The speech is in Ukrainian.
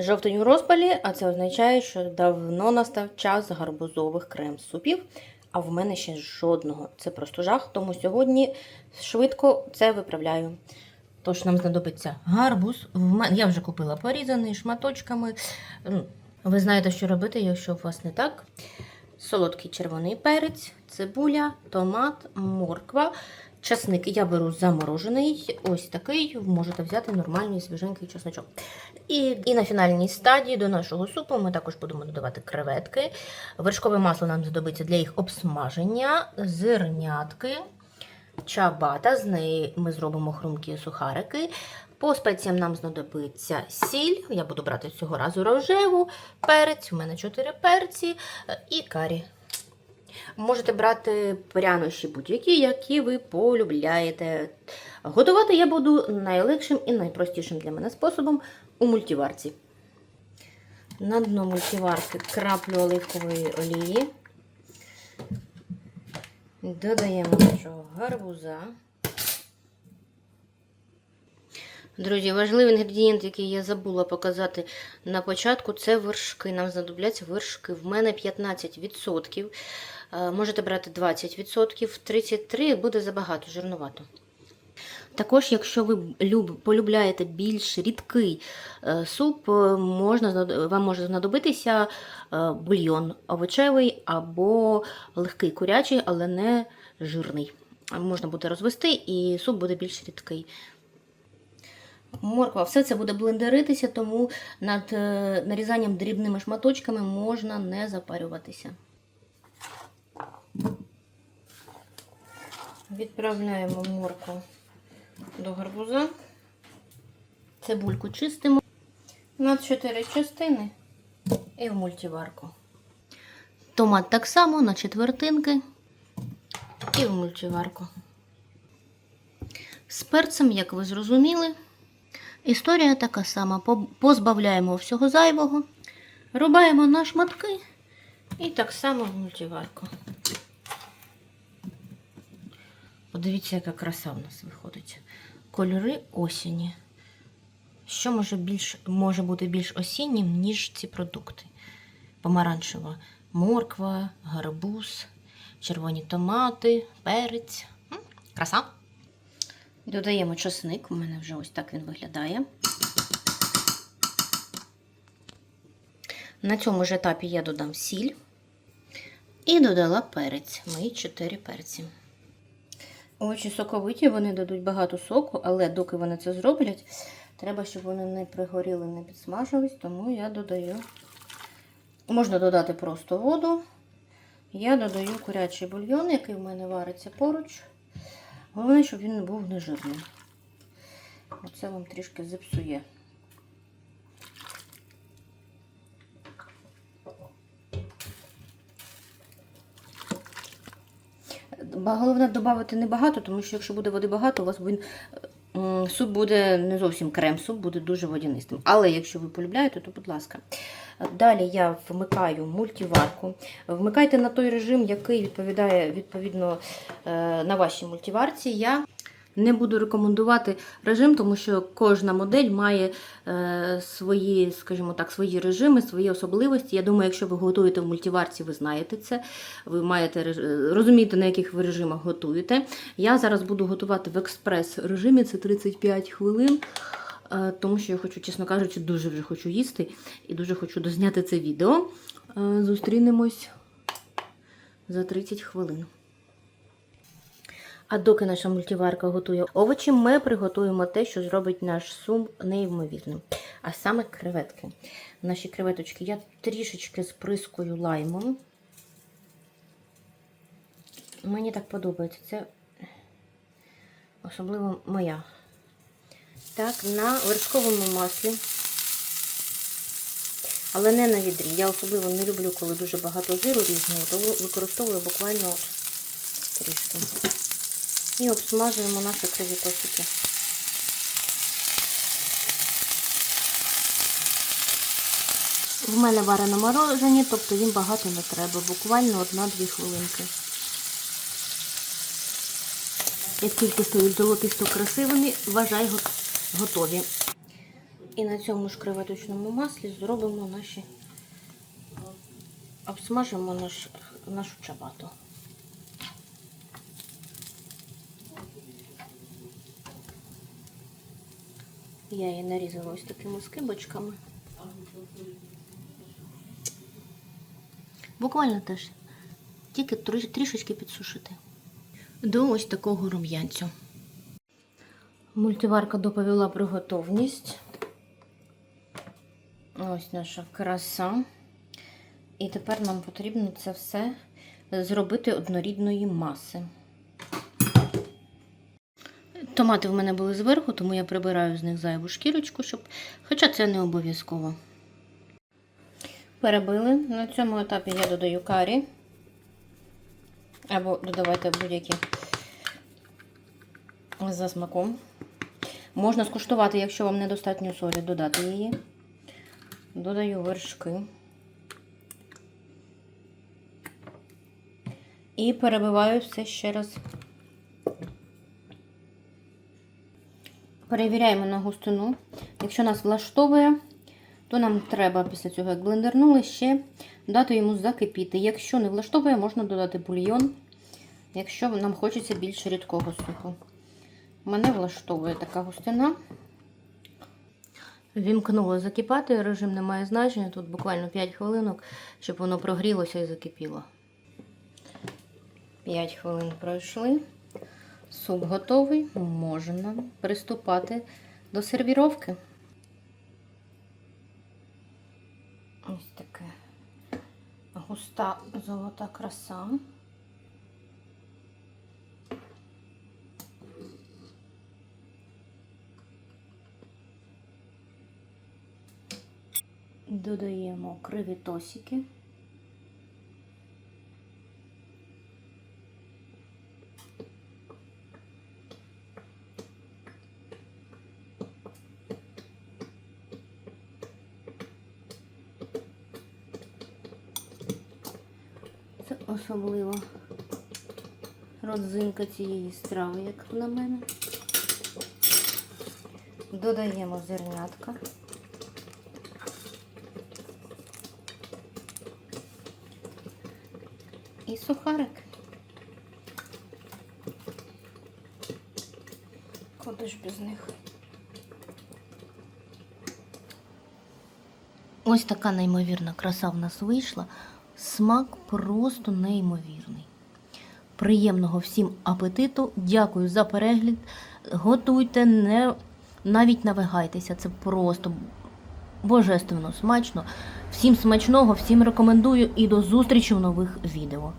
Жовтень у розпалі, а це означає, що давно настав час гарбузових крем-супів, а в мене ще жодного. Це просто жах, тому сьогодні швидко це виправляю. Тож нам знадобиться гарбуз. Я вже купила порізаний шматочками. Ви знаєте, що робити, якщо у вас не так. Солодкий червоний перець, цибуля, томат, морква, часник. Я беру заморожений, ось такий. Можете взяти нормальний свіженький чесночок. І, і на фінальній стадії до нашого супу ми також будемо додавати креветки. Вершкове масло нам знадобиться для їх обсмаження, зернятки, чабата. З неї ми зробимо хрумкі сухарики. По спеціям нам знадобиться сіль. Я буду брати цього разу рожеву, перець, у мене 4 перці е, і карі. Можете брати прянощі будь-які, які ви полюбляєте. Готувати я буду найлегшим і найпростішим для мене способом у мультиварці. На дно мультиварки краплю оливкової олії. Додаємо нашого гарбуза. Друзі, важливий інгредієнт, який я забула показати на початку, це вершки. Нам знадобляться вершки. В мене 15%. Е, Можете брати 20%, 33% буде забагато, жирнувато. Також, якщо ви люб, полюбляєте більш рідкий е, суп, е, можна, вам може знадобитися бульйон овочевий або легкий курячий, але не жирний. Можна буде розвести і суп буде більш рідкий. Морква, все це буде блендеритися, тому над нарізанням дрібними шматочками можна не запарюватися. Відправляємо моркву до гарбуза. Цибульку чистимо на 4 частини і в мультиварку. Томат так само на четвертинки і в мультиварку. З перцем, як ви зрозуміли, історія така сама. Позбавляємо всього зайвого, рубаємо на шматки і так само в мультиварку. Подивіться, яка краса в нас виходить. Кольори осені. Що може, більш, може бути більш осіннім, ніж ці продукти? Помаранчева морква, гарбуз, червоні томати, перець. М, Краса. Додаємо чесник. У мене вже ось так він виглядає. На цьому ж етапі я додам сіль і додала перець. Мої 4 перці. Овочі соковиті, вони дадуть багато соку, але доки вони це зроблять, треба, щоб вони не пригоріли, не підсмажились, тому я додаю. Можна додати просто воду. Я додаю курячий бульйон, який в мене вариться поруч. Головне, щоб він не був нежирним. Оце вам трішки зіпсує. Головне додати небагато, тому що якщо буде води багато, у вас він, суп буде не зовсім крем, суп буде дуже водянистим. Але якщо ви полюбляєте, то будь ласка. Далі я вмикаю мультиварку. Вмикайте на той режим, який відповідає відповідно е, на вашій мультиварці. Я не буду рекомендувати режим, тому що кожна модель має е, свої, скажімо так, свої режими, свої особливості. Я думаю, якщо ви готуєте в мультиварці, ви знаєте це. Ви маєте реж- розумієте, на яких ви режимах готуєте. Я зараз буду готувати в експрес-режимі, це 35 хвилин. е, Тому що я хочу, чесно кажучи, дуже вже хочу їсти і дуже хочу дозняти це відео. Е, Зустрінемось за 30 хвилин. А доки наша мультиварка готує овочі, ми приготуємо те, що зробить наш суп неймовірним. А саме креветки. Наші креветочки я трішечки сприскую лаймом. Мені так подобається. Це особливо моя. Так, на вершковому маслі. Але не на відрі. Я особливо не люблю, коли дуже багато жиру різного, тому використовую буквально трішки. І обсмажуємо наші кровітосики. В мене варено морожені, тобто їм багато не треба, буквально одна-дві хвилинки. Як тільки стають золотисто красивими, вважай готові. І на цьому ж креветочному маслі зробимо наші, обсмажимо наш, нашу чабату. Я її нарізала ось такими скибочками. Буквально теж. Тільки трішечки підсушити. До ось такого рум'янцю. Мультиварка доповіла про готовність. Ось наша краса. І тепер нам потрібно це все зробити однорідної маси. Томати в мене були зверху, тому я прибираю з них зайву шкірочку, щоб... хоча це не обов'язково. Перебили. На цьому етапі я додаю карі. Або додавайте будь-які за смаком. Можна скуштувати, якщо вам недостатньо солі, додати її. Додаю вершки. І перебиваю все ще раз. Перевіряємо на густину. Якщо нас влаштовує, то нам треба після цього, як блендернули, ще дати йому закипіти. Якщо не влаштовує, можна додати бульйон, якщо нам хочеться більш рідкого супу. Мене влаштовує така густина. Вімкнуло закипати, режим не має значення. Тут буквально 5 хвилинок, щоб воно прогрілося і закипіло. 5 хвилин пройшли. Суп готовий. Можна приступати до сервіровки. Ось таке густа золота краса. Додаємо кривітосики. Це особливо родзинка цієї страви, як на мене. Додаємо зернятка. І сухарик. Куди ж без них? Ось така неймовірна краса в нас вийшла. Смак просто неймовірний. Приємного всім апетиту. Дякую за перегляд. Готуйте, не навіть навигайтеся. Це просто божественно смачно. Всім смачного, всім рекомендую і до зустрічі в нових відео.